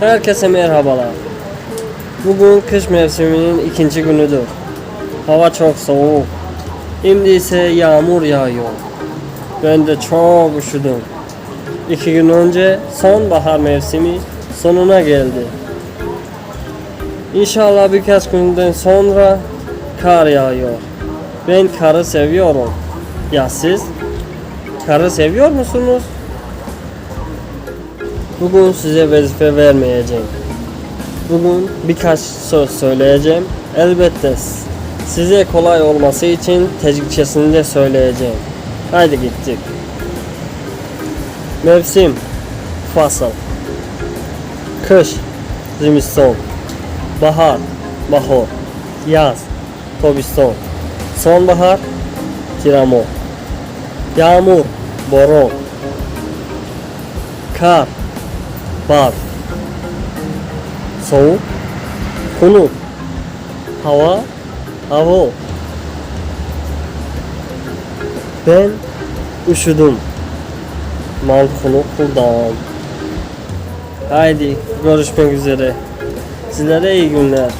Herkese merhabalar. Bugün kış mevsiminin ikinci günüdür. Hava çok soğuk. Şimdi ise yağmur yağıyor. Ben de çok üşüdüm. İki gün önce sonbahar mevsimi sonuna geldi. İnşallah birkaç günden sonra kar yağıyor. Ben karı seviyorum. Ya siz? Karı seviyor musunuz? Bugün size vazife vermeyeceğim. Bugün birkaç söz söyleyeceğim. Elbette size kolay olması için tecrübesini de söyleyeceğim. Haydi gittik. Mevsim Fasıl Kış Zimiston Bahar Bahor Yaz Tobiston Sonbahar Tiramo Yağmur Boron Kar Bar. Soğuk. Kunu Hava. Hava. Ben üşüdüm. Malkunu kurdan Haydi görüşmek üzere. Sizlere iyi günler